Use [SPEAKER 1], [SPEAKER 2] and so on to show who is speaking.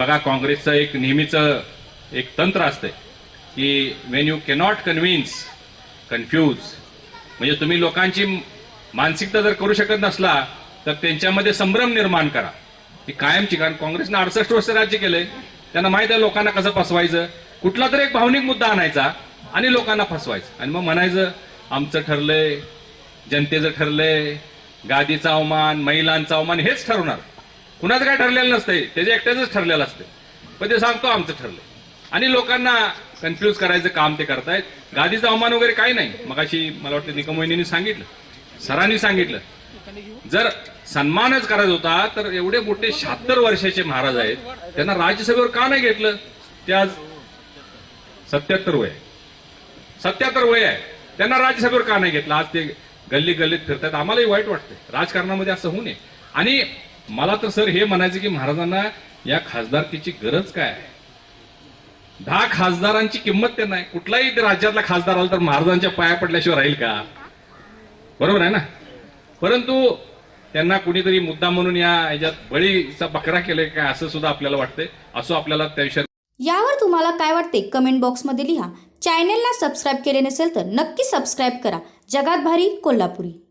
[SPEAKER 1] बघा काँग्रेसचं एक नेहमीचं एक तंत्र असते की when you cannot convince confuse म्हणजे तुम्ही लोकांची मानसिकता जर करू शकत नसला तर त्यांच्यामध्ये संभ्रम निर्माण करा. की कायमची कारण काँग्रेसनं अडसष्ट वर्ष राज्य केलंय. त्यांना माहीत आहे लोकांना कसं फसवायचं. कुठला तरी एक भावनिक मुद्दा आणायचा आणि लोकांना फसवायचं. आणि मग म्हणायचं आमचं ठरलंय जनतेचं ठरलंय गादीचा अवमान महिलांचा अवमान हेच ठरवणार. कुणाचं काय ठरलेलं नसतंय. त्याच्या एकट्याच ठरलेलं असतंय. पण ते सांगतो आमचं ठरलं आणि लोकांना कन्फ्युज करायचं काम ते करतायत. गादीचा अवमान वगैरे काही नाही. मग अशी मला वाटतं निकम वहिनी सांगितलं. सरांनी सांगितलं. जर सन्मानच करायचा होता तर एवढे मोठे शहात्तर वर्षाचे महाराज आहेत. त्यांना राज्यसभेवर का नाही घेतलं? ते आज सत्याहत्तर वय आहे. सत्याहत्तर वय आहे. त्यांना राज्यसभेवर का नाही घेतलं? आज ते गल्ली गल्लीत फिरतात आम्हालाही वाईट वाटतंय. राजकारणामध्ये असं होऊ नये. आणि मला तर सर हे म्हणायचं की महाराजांना या खासदारकीची गरज काय आहे? दहा खासदारांची किंमत त्यांना आहे कुठलाही राज्यातला खासदार आला तर महाराजांच्या पाया पडल्याशिवाय राहील का? बरोबर आहे ना? परंतु त्यांना कुणीतरी मुद्दा म्हणून या याच्यात बळीचा बकरा केलाय का असं सुद्धा आपल्याला वाटतंय. असं आपल्याला त्या विषयात
[SPEAKER 2] यावर तुम्हाला काय वाटते? कमेंट बॉक्समध्ये लिहा. चॅनेलला सबस्क्राईब केले नसेल तर नक्की सबस्क्राईब करा. जगात भारी कोल्हापुरी.